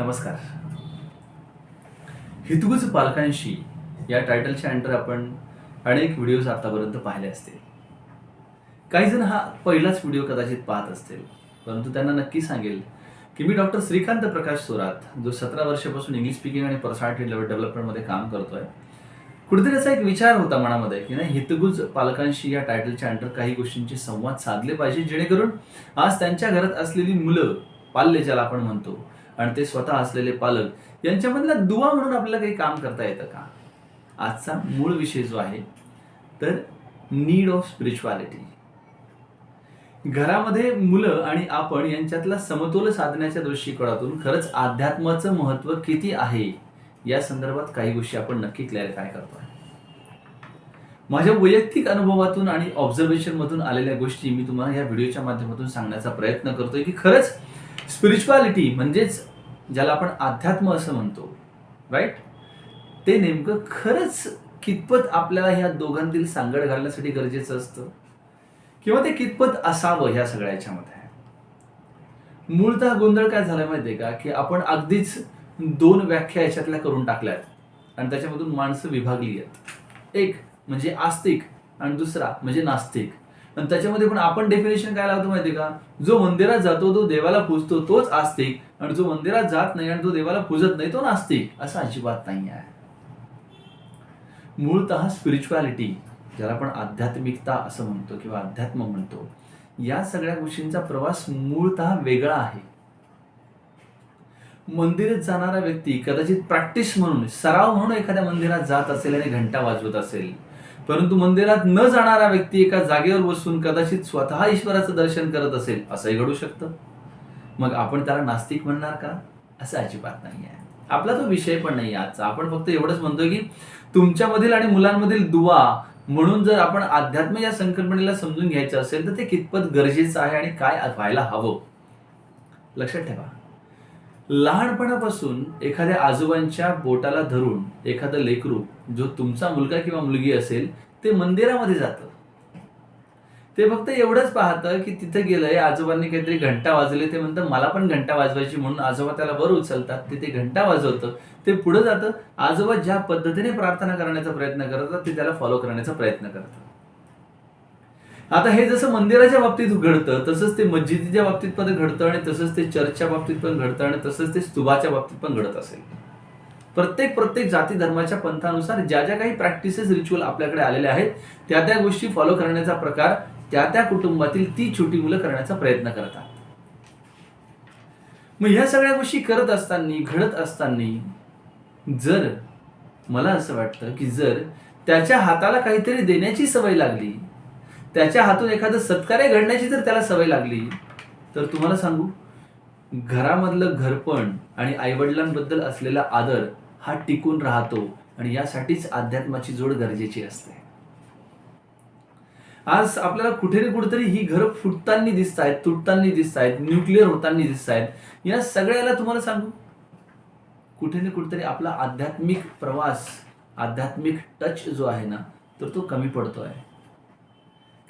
नमस्कार. हितगुज पालकांशी या टायटलच्या अंडर आपण अनेक व्हिडिओज आतापर्यंत पाहिले असतील. काही जण हा पहिलाच व्हिडिओ कदाचित पाहत असतील. परंतु त्यांना नक्की सांगेल की मी डॉक्टर श्रीकांत प्रकाश सोरात जो सतरा वर्षापासून इंग्लिश स्पीकिंग आणि पर्सनॅलिटी लेवल डेव्हलपमेंटमध्ये काम करतोय कुठेतरी असा एक विचार होता मनामध्ये की नाही हितगुज पालकांशी या टायटलच्या अंडर काही गोष्टींचे संवाद साधले पाहिजे जेणेकरून आज त्यांच्या घरात असलेली मुलं पाल्य ज्याला आपण म्हणतो आणि ते स्वतः असलेले पालक यांच्यामधला दुवा म्हणून आपल्याला काही काम करता येतं का? आजचा मूळ विषय जो आहे तर नीड ऑफ स्पिरिच्युअलिटी घरामध्ये मुलं आणि आपण यांच्यातला समतोल साधण्याच्या दृष्टिकोनातून खरंच अध्यात्माचं महत्त्व किती आहे या संदर्भात काही गोष्टी आपण नक्की क्लॅरिफाय करतोय. माझ्या वैयक्तिक अनुभवातून आणि ऑब्झर्वेशन मधून आलेल्या गोष्टी मी तुम्हाला या व्हिडिओच्या माध्यमातून सांगण्याचा प्रयत्न करतोय की खरंच स्पिरिच्युअलिटी म्हणजेच ज्याला आपण अध्यात्म असं म्हणतो राईट ते नेमकं खरंच कितपत आपल्याला ह्या दोघांतील सांगड घालण्यासाठी गरजेचं असतं? किंवा ते कितपत असावं ह्या सगळ्या याच्यामध्ये? मूळतः गोंधळ काय झाला माहितीये का? की आपण अगदीच दोन व्याख्या याच्यातल्या करून टाकल्यात आणि त्याच्यामधून माणसं विभागली आहेत. एक म्हणजे आस्तिक आणि दुसरा म्हणजे नास्तिक. आणि त्याच्यामध्ये पण आपण डेफिनेशन काय लावतो माहितीये का? जो मंदिरात जातो तो देवाला पूजतो तोच आस्तिक. आणि जो मंदिरात जात नाही आणि तो देवाला पूजत नाही तो नास्तिक. असं अजिबात नाही आहे. मूळतः स्पिरिच्युअलिटी ज्याला आपण आध्यात्मिकता असं म्हणतो किंवा अध्यात्म म्हणतो या सगळ्या गोष्टींचा प्रवास मूळतः वेगळा आहे. मंदिरात जाणारा व्यक्ती कदाचित प्रॅक्टिस म्हणून सराव म्हणून एखाद्या मंदिरात जात असेल आणि घंटा वाजवत असेल. परंतु मंदिरात न जाणारा व्यक्ती एका जागेवर बसून कदाचित स्वतः ईश्वराचं दर्शन करत असेल असंही घडू शकतं. मग आपण त्याला नास्तिक म्हणणार का? असं अजिबात नाही आहे. आपला तो विषय पण नाही आजचा. आपण फक्त एवढंच म्हणतोय की तुमच्यामधील आणि मुलांमधील दुवा म्हणून जर आपण अध्यात्म या संकल्पनेला समजून घ्यायचं असेल तर ते कितपत गरजेचं आहे आणि काय व्हायला हवं? लक्षात ठेवा. लहानपणापासून एखाद्या आजोबांच्या बोटाला धरून एखादं लेकरू जो तुमचा मुलगा किंवा मुलगी असेल ते मंदिरामध्ये जातं. ते फक्त एवढंच पाहतं की तिथे गेलंय आजोबांनी काहीतरी घंटा वाजवले ते म्हणतं मला पण घंटा वाजवायची म्हणून आजोबा त्याला वर उचलतात ते घंटा वाजवतं. ते पुढे जातं आजोबा ज्या पद्धतीने प्रार्थना करण्याचा प्रयत्न करतात ते त्याला फॉलो करण्याचा प्रयत्न करतात. आता हे जसं मंदिराच्या बाबतीत घडतं तसंच ते मस्जिदीच्या बाबतीत पण घडतं आणि तसंच ते चर्चच्या बाबतीत पण घडतं आणि तसंच ते स्तुभाच्या बाबतीत पण घडत असेल. प्रत्येक प्रत्येक जाती धर्माच्या पंथानुसार ज्या ज्या काही प्रॅक्टिसेस रिच्युअल आपल्याकडे आलेल्या आहेत त्या त्या गोष्टी फॉलो करण्याचा प्रकार त्या त्या कुटुंबातील ती छोटी मुलं करण्याचा प्रयत्न करतात. मग ह्या सगळ्या गोष्टी करत असताना घडत असताना जर मला असं वाटतं की जर त्याच्या हाताला काहीतरी देण्याची सवय लागली त्याच्या हातून एखादं सत्कार्य घडण्याची जर त्याला सवय लागली तर तुम्हाला सांगू घरामधलं घरपण आणि आईवडिलांबद्दल असलेला आदर हा टिकून राहतो आणि यासाठीच अध्यात्माची जोड गरजेची असते. आज आपल्याला कुठे ना कुठेतरी ही घरं फुटताना दिसत आहेत तुटताना दिसत आहेत न्यूक्लिअर होताना दिसत आहेत या सगळ्याला तुम्हाला सांगू? कुठे ना कुठेतरी आपला आध्यात्मिक प्रवास आध्यात्मिक टच जो आहे ना तर तो कमी पडतोय.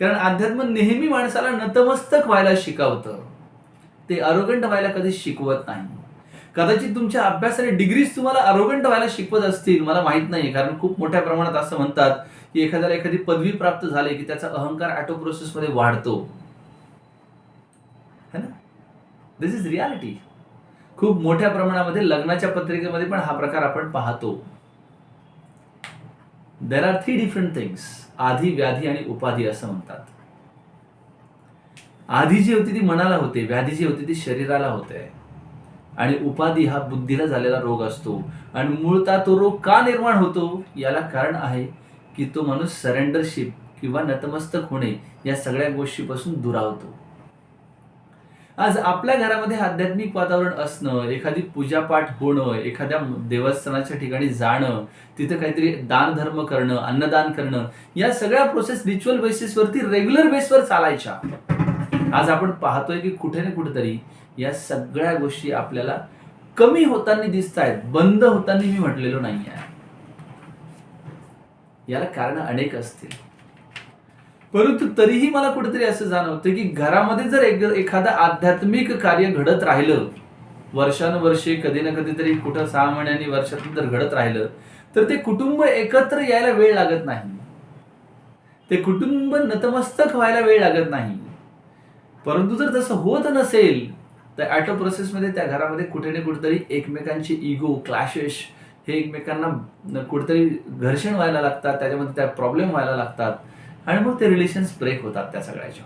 कारण अध्यात्म नेहमी माणसाला नतमस्तक व्हायला शिकवतं. ते अरोगंट व्हायला कधी शिकवत नाही. कदाचित तुमच्या अभ्यासाने डिग्रीज तुम्हाला अरोगंट व्हायला शिकवत असतील मला माहीत नाही कारण खूप मोठ्या प्रमाणात असं म्हणतात की एखाद्याला एखादी पदवी प्राप्त झाली की त्याचा अहंकार ऑटो प्रोसेसमध्ये वाढतो. है ना? दिस इज रियालिटी खूप मोठ्या प्रमाणामध्ये लग्नाच्या पत्रिकेमध्ये पण हा प्रकार आपण पाहतो. There are three different things आधी व्याधी आणि उपाधी असं म्हणतात. आधी जी होती ती मनाला होते व्याधी जी होती ती शरीराला होते. आणि उपाधी हा बुद्धीला झालेला रोग असतो. आणि मूळतः तो रोग का निर्माण होतो? याला कारण आहे की तो माणूस सरेंडरशिप किंवा नतमस्तक होणे या सगळ्या गोष्टीपासून दुरावतो. आज आपल्या घरामध्ये आध्यात्मिक वातावरण असणं एखादी पूजापाठ होणं एखाद्या देवस्थानाच्या ठिकाणी जाणं तिथं काहीतरी दान धर्म करणं अन्नदान करणं या सगळ्या प्रोसेस रिच्युअल बेसिसवरती रेग्युलर बेसवर चालायच्या. आज आपण पाहतोय की कुठे ना कुठेतरी या सगळ्या गोष्टी आपल्याला कमी होताना दिसत आहेत बंद होताना मी म्हटलेलो नाही आहे याला कारण अनेक असतील. परंतु तरीही मला कुठेतरी असं जाणवतं की घरामध्ये जर एक एखादं आध्यात्मिक कार्य घडत राहिलं वर्षानुवर्षे कधी ना कधीतरी कुठं सहा महिन्यांनी वर्षातून जर घडत राहिलं तर ते कुटुंब एकत्र यायला वेळ लागत नाही. ते कुटुंब नतमस्तक व्हायला वेळ लागत नाही. परंतु जर तसं होत नसेल तर ॲटो प्रोसेसमध्ये त्या घरामध्ये कुठे ना कुठेतरी एकमेकांची इगो क्लॅशेस हे एकमेकांना कुठेतरी घर्षण व्हायला लागतात त्याच्यामध्ये त्या प्रॉब्लेम व्हायला लागतात आणि मग ते रिलेशन्स ब्रेक होतात त्या सगळ्याच्या.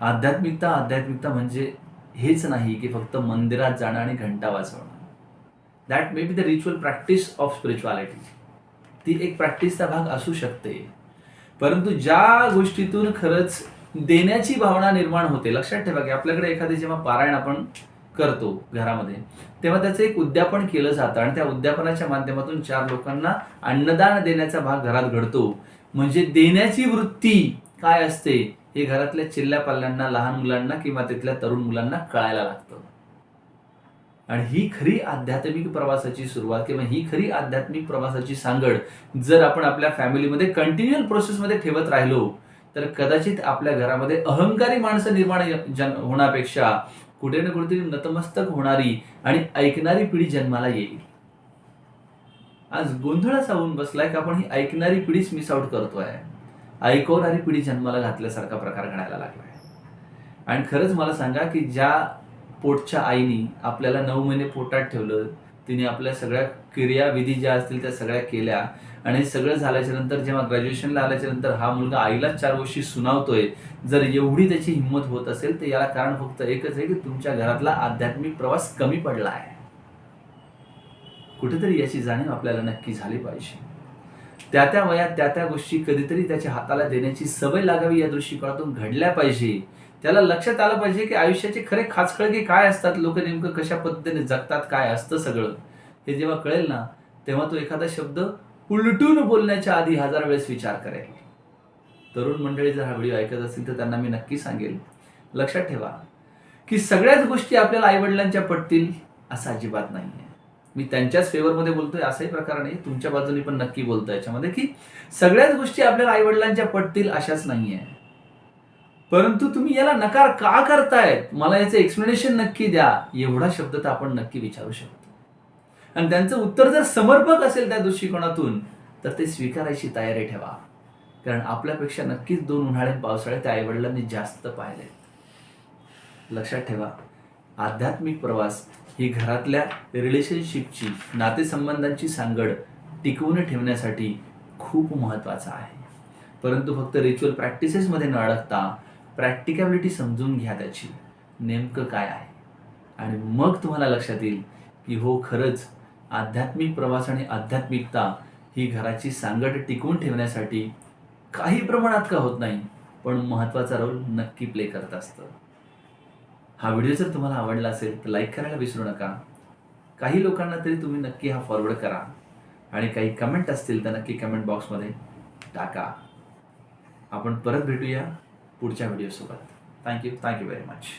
आध्यात्मिकता आध्यात्मिकता म्हणजे हेच नाही की फक्त मंदिरात जाणं आणि घंटा वाजवणं. That may be the ritual practice of spirituality ती एक प्रॅक्टिसचा भाग असू शकते. परंतु ज्या गोष्टीतून खरंच देण्याची भावना निर्माण होते. लक्षात ठेवा की आपल्याकडे एखादी जेव्हा पारायण आपण करतो घरामध्ये तेव्हा त्याचं एक उद्यापन केलं जातं आणि त्या उद्यापनाच्या माध्यमातून चार लोकांना अन्नदान देण्याचा भाग घरात घडतो. म्हणजे देण्याची वृत्ती काय असते हे घरातल्या चिल्ल्या पाल्ल्यांना लहान मुलांना किंवा तिथल्या तरुण मुलांना कळायला लागतं. आणि ही खरी आध्यात्मिक प्रवासाची सुरुवात किंवा ही खरी आध्यात्मिक प्रवासाची सांगड जर आपण आपल्या फॅमिलीमध्ये कंटिन्युअल प्रोसेसमध्ये ठेवत राहिलो तर कदाचित आपल्या घरामध्ये अहंकारी माणसं निर्माण जन होण्यापेक्षा कुठे ना कुठेतरी नतमस्तक होणारी आणि ऐकणारी पिढी जन्माला येईल. आज गोंधळ असा होऊन बसलाय की आपण ही ऐकणारी पिढीच मिस आउट करतोय. ऐकवणारी पिढी जन्माला घातल्यासारखा प्रकार घडायला लागलाय. आणि खरंच मला सांगा की ज्या पोटच्या आईनी आपल्याला नऊ महिने पोटात ठेवलं तिने आपल्या सगळ्या क्रियाविधी ज्या असतील त्या सगळ्या केल्या. आणि सगळं झाल्याच्यानंतर जेव्हा ग्रॅज्युएशनला आल्याच्यानंतर हा मुलगा आईलाच चार गोष्टी सुनावतोय. जर एवढी त्याची हिंमत होत असेल तर याला कारण फक्त एकच आहे की तुमच्या घरातला आध्यात्मिक प्रवास कमी पडला आहे. कुठेतरी याची जाणीव आपल्याला नक्की झाली पाहिजे. त्या त्या वयात त्या त्या गोष्टी कधीतरी त्याच्या हाताला देण्याची सवय लागावी या दृष्टिकोनातून घडल्या पाहिजे. त्याला लक्षात आलं पाहिजे की आयुष्याचे खरे खाचखळगे काय असतात? लोक नेमकं कशा पद्धतीने जगतात? काय असतं सगळं? हे जेव्हा कळेल ना तेव्हा तो एखादा शब्द उलटून बोलण्याच्या आधी हजार वेळेस विचार करेल. तरुण मंडळी जर हा व्हिडिओ ऐकत असतील तर त्यांना मी नक्की सांगेल. लक्षात ठेवा की सगळ्याच गोष्टी आपल्याला आईवडिलांच्या पटतील असं अजिबात नाही आहे मी त्यांच्याच फेवरमध्ये बोलतोय असाही प्रकार नाही. तुमच्या बाजूने पण नक्की बोलतोय याच्यामध्ये की सगळ्याच गोष्टी आपल्याला आईवडिलांच्या पटतील अशाच नाही आहे परंतु तुम्ही याला नकार का करतायत? मला याचं एक्सप्लेनेशन नक्की द्या. एवढा शब्द तर आपण नक्की विचारू शकतो. आणि त्यांचं उत्तर जर समर्पक असेल त्या दृष्टिकोनातून तर ते स्वीकारायची तयारी ठेवा. कारण आपल्यापेक्षा नक्कीच दोन उन्हाळे पावसाळ्यात पावसाळे त्या आईवडिलांनी जास्त पाहिलेत. लक्षात ठेवा आध्यात्मिक प्रवास ही घरातल्या रिलेशनशिपची नातेसंबंधांची सांगड टिकवून ठेवण्यासाठी खूप महत्त्वाचा आहे. परंतु फक्त रिच्युअल प्रॅक्टिसेसमध्ये न अडकता प्रॅक्टिकॅबिलिटी समजून घ्या त्याची. नेमकं काय आहे? आणि मग तुम्हाला लक्षात येईल की हो खरंच आध्यात्मिक प्रवास आणि आध्यात्मिकता ही घराची सांगड टिकवून ठेवण्यासाठी काही प्रमाणात का होत नाही पण महत्त्वाचा रोल नक्की प्ले करत असतं. हा व्हिडिओ जर तुम्हाला आवडला असेल तर लाईक करायला विसरू नका. काही लोकांना तरी तुम्ही नक्की हा फॉरवर्ड करा आणि काही कमेंट असतील तर नक्की कमेंट बॉक्समध्ये टाका. आपण परत भेटूया. पुढच्या व्हिडिओसोबत thank you thank you very much